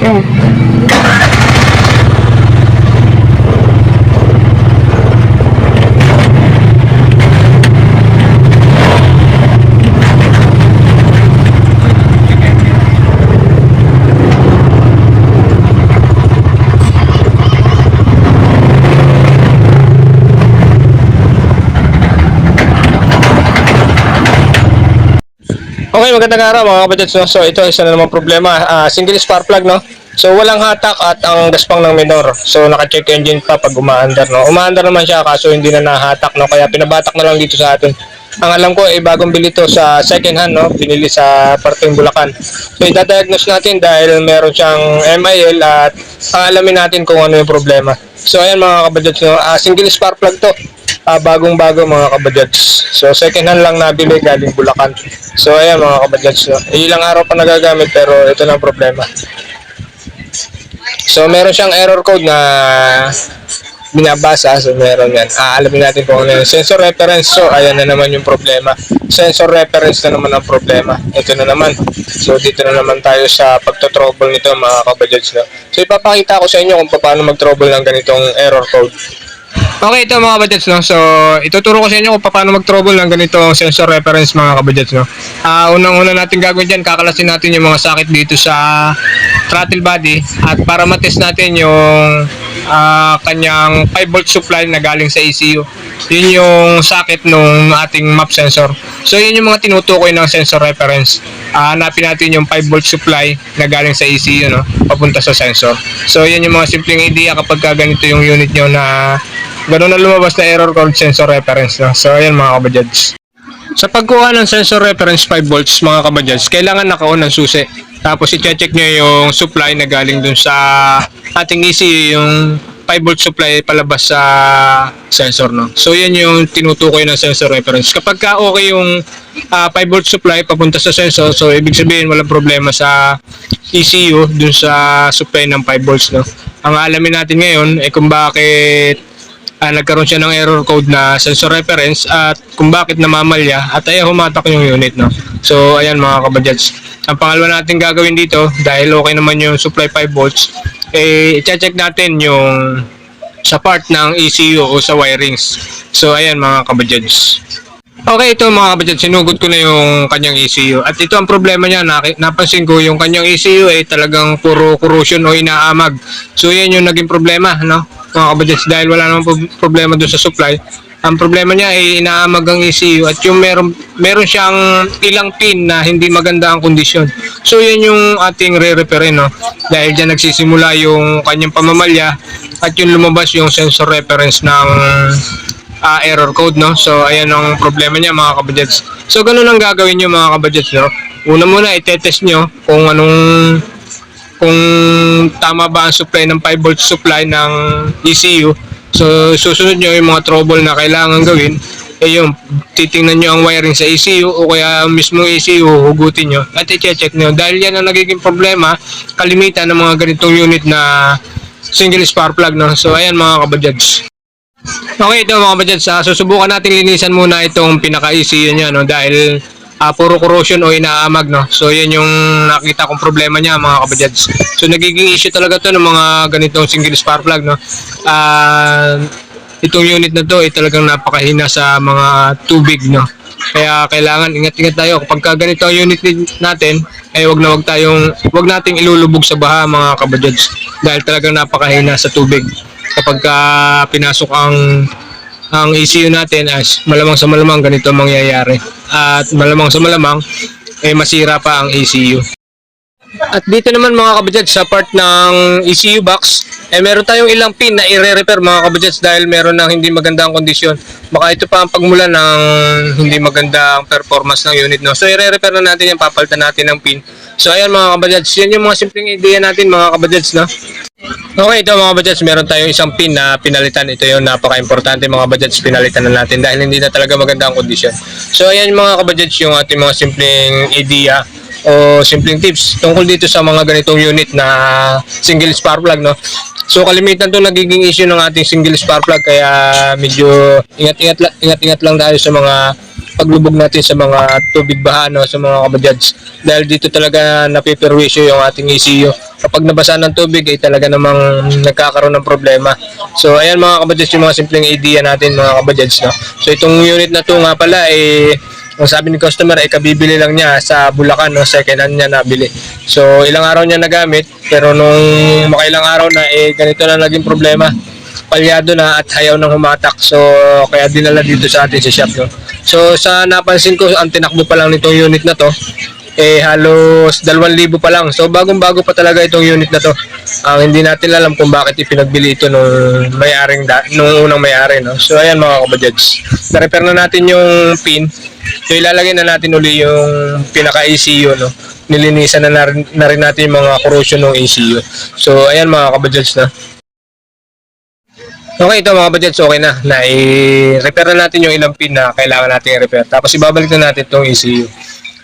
Eh. Okay, magandang araw mga kapatid. So ito isa na namang problema. Ah, single spark plug, no? So walang hatak at ang gaspang ng minor. So naka-check engine pa pag umaandar, no? Umaandar naman siya kaso hindi na nahatak, no? Kaya pinabatak na lang dito sa atin. Ang alam ko ay bagong bili to sa second hand, no? Binili sa parteng Bulacan. So idadiagnose natin dahil meron siyang MIL at ang alamin natin kung ano yung problema. So ayan mga kapatid, no? Ah, single spark plug to. Ah, bagong-bago mga kabadyats. So second hand lang nabili galing Bulacan. So ayan mga kabadyats. No? Ilang araw pa nagagamit pero ito na problema. So meron siyang error code na binabasa. So meron yan. Ah, alamin natin kung ano yung sensor reference. So ayan na naman yung problema. Sensor reference na naman ang problema. Ito na naman. So dito na naman tayo sa pagto-trouble nito mga kabadyats. No? So ipapakita ko sa inyo kung paano mag-trouble ng ganitong error code. Okay, ito mga kabadyats, no? So, ituturo ko sa inyo kung paano mag-trouble ng ganito sensor reference mga kabadyats, no? Ah, unang-una natin gagawin dyan, kakalasin natin yung mga sakit dito sa throttle body at para matest natin yung ah, kanyang 5 volt supply na galing sa ECU. Yun yung sakit nung ating map sensor. So, yun yung mga tinutukoy ng sensor reference. Ah, hanapin natin yung 5 volt supply na galing sa ECU, no? Papunta sa sensor. So, yun yung mga simpleng idea kapag ka ganito yung unit nyo na Ganun na lumabas na error code sensor reference. No? So, ayan mga kabadyats. Sa pagkuha ng sensor reference 5 volts mga kabadyats, kailangan naka-on ng susi. Tapos i-check nyo yung supply na galing dun sa ating ECU, yung 5 volt supply palabas sa sensor. No? So, yan yung tinutukoy ng sensor reference. Kapag ka okay yung ah, 5 volt supply papunta sa sensor, so ibig sabihin walang problema sa ECU dun sa supply ng 5 volts. No? Ang alamin natin ngayon ay kung bakit ah, nagkaroon siya ng error code na sensor reference at kung bakit namamalya at ay humatak yung unit no. So ayan mga kabadyats. Ang pangalawa natin gagawin dito dahil okay naman yung supply 5 volts eh i-check natin yung sa part ng ECU o sa wirings. So ayan mga kabadyats. Okay, ito mga kabadyat, sinugot ko na yung kanyang ECU. At ito ang problema niya, napansin ko yung kanyang ECU ay talagang puro corrosion o inaamag. So yan yung naging problema, no? Mga kabadyat, dahil wala namang pro- problema doon sa supply. Ang problema niya ay inaamag ang ECU at yung meron, meron siyang ilang pin na hindi maganda ang kondisyon. So yan yung ating re-referin, no? Dahil dyan nagsisimula yung kanyang pamamalya at yung lumabas yung sensor reference ng ah, error code, no? So, ayan ang problema niya, mga kabadgets. So, ganun ang gagawin niyo, mga kabadgets, no? Una muna, itetest nyo kung anong kung tama ba ang supply ng 5 volt supply ng ECU. So, susunod nyo yung mga trouble na kailangan gawin. Eh yun, titingnan nyo ang wiring sa ECU o kaya ang mismong ECU, hugutin nyo at i-check nyo. Dahil yan ang nagiging problema, kalimitan ng mga ganitong unit na single spark plug. No? So, ayan mga kabadgets. Okay, ito mga kabadyad, sa susubukan natin linisan muna itong pinaka-ECU niya, no? Dahil ah, puro corrosion o inaamag, no? So, yan yung nakita kong problema niya, mga kabadyad. So, nagiging issue talaga to ng mga ganitong single spark plug, no? Ah, itong unit na to ay talagang napakahina sa mga tubig, no? Kaya kailangan ingat-ingat tayo kapag ka ganito ang unit natin ay wag na wag tayong wag nating ilulubog sa baha mga kabadyads dahil talagang napakahina sa tubig kapag ka pinasok ang ang ECU natin as malamang sa malamang ganito ang mangyayari. At malamang sa malamang eh masira pa ang ECU at dito naman mga kabadyads sa part ng ECU box eh meron tayong ilang pin na i-repair mga kabadyads dahil meron ng hindi magandang kondisyon. Baka ito pa ang pagmula ng hindi magandang performance ng unit no? So i-repair na natin yan papalitan natin ng pin. So ayan mga kabadyads yan yung mga simpleng idea natin mga kabadyads no Okay, ito mga budgets, meron tayong isang pin na pinalitan. Ito yung napaka-importante mga budgets, pinalitan na natin dahil hindi na talaga maganda ang kondisyon. So ayan mga kabudgets, yung ating mga simpleng idea o simpleng tips tungkol dito sa mga ganitong unit na single spark plug, no? So kalimitan to nagiging issue ng ating single spark plug kaya medyo ingat-ingat ingat-ingat lang tayo sa mga paglubog natin sa mga tubig baha no, sa mga kabadyads dahil dito talaga napiperwisyo yung ating ECU kapag nabasa ng tubig ay talaga namang nagkakaroon ng problema. So ayan mga kabadyads yung mga simpleng idea natin mga kabadyads no. So itong unit na to nga pala eh ang sabi ni customer ay kabibili lang niya sa Bulacan no, second hand niya nabili. So ilang araw niya nagamit pero nung makailang araw na eh ganito na naging problema palyado na at ayaw nang humatak. So, kaya dinala dito sa atin sa shop. No? So, sa napansin ko, ang tinakbo pa lang nitong unit na to, eh halos 2,000 pa lang. So, bagong-bago pa talaga itong unit na to. Ang hindi natin alam kung bakit ipinagbili ito nung may-aring da- nung unang may-ari, no. So, ayan mga kabadyats. Na-repair na natin yung pin. So, ilalagay na natin uli yung pinaka-ECU, no. Nilinisan na, na, na rin natin yung mga corrosion ng ECU. So, ayan mga kabadyats na. Okay, ito mga budgets, okay na. na i-repair na natin yung ilang pin na kailangan natin i-repair. Tapos ibabalik na natin itong ECU.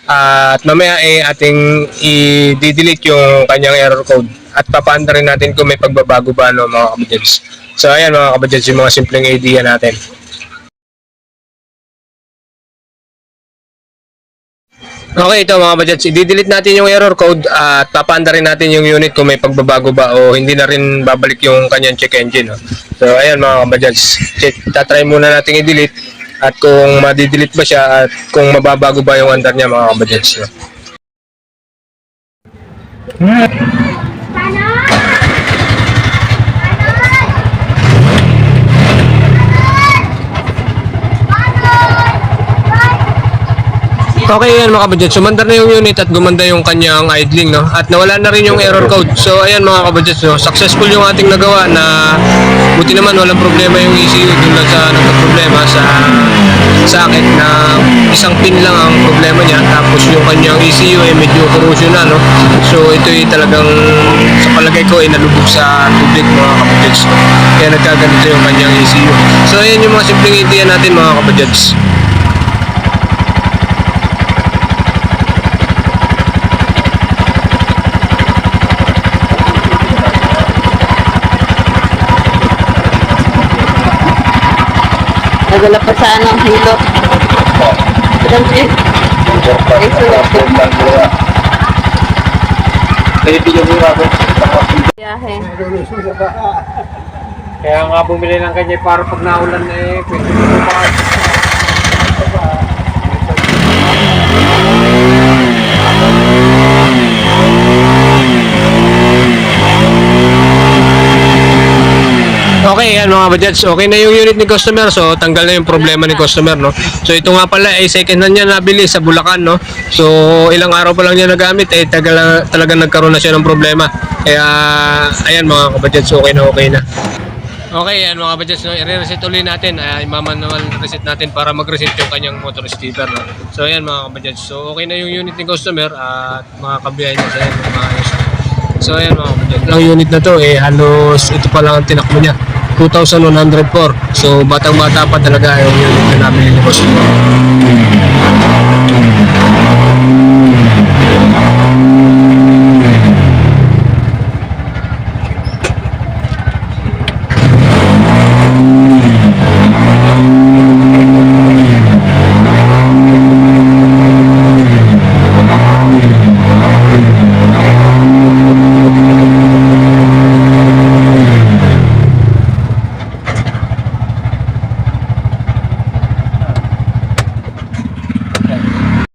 At mamaya eh, ating i-delete yung kanyang error code. At papaanda rin natin kung may pagbabago ba no, mga kabudgets. So ayan mga kabudgets, yung mga simpleng idea natin. Okay, ito mga budgets, i-delete natin yung error code at papaanda rin natin yung unit kung may pagbabago ba o hindi na rin babalik yung kanyang check engine. No? So, ayan mga budgets, tatry muna natin i-delete at kung madi-delete ba siya at kung mababago ba yung andar niya mga budgets. No? Okay, yan mga kabudget. Sumandar na yung unit at gumanda yung kanyang idling, no? At nawala na rin yung error code. So, ayan mga kabudget, no? Successful yung ating nagawa na buti naman walang problema yung ECU dun lang sa nagka-problema sa sa akin na isang pin lang ang problema niya tapos yung kanyang ECU ay medyo corrosion na no so ito ay talagang sa palagay ko ay nalubog sa tubig mga kabudgets kaya nagkaganito yung kanyang ECU so ayan yung mga simpleng idea natin mga kabudgets Nagala pa sa anong hilo. Grabe. Ay, sulat. Biyahe. Kaya nga bumili ng kanya para pag naulan na eh, pwede mo bukas. Okay, yan mga budgets. Okay na yung unit ni customer. So, tanggal na yung problema ni customer, no? So, ito nga pala ay second hand niya nabili sa Bulacan, no? So, ilang araw pa lang niya nagamit, eh, tagal, talagang nagkaroon na siya ng problema. Kaya, ayan mga kabudgets, okay na okay na. Okay, yan mga budgets, no? i-reset ulit natin. Ay, manual reset natin para mag-reset yung kanyang motor steamer. No? So, ayan mga budgets. So, okay na yung unit ni customer at mga kabiyahe niya sa yan. Maayos. So, ayan mga budgets. Ang unit na to, eh, halos ito pa lang ang tinakbo niya. 2,104. So, batang-bata pa talaga yung unit na namin ni customer.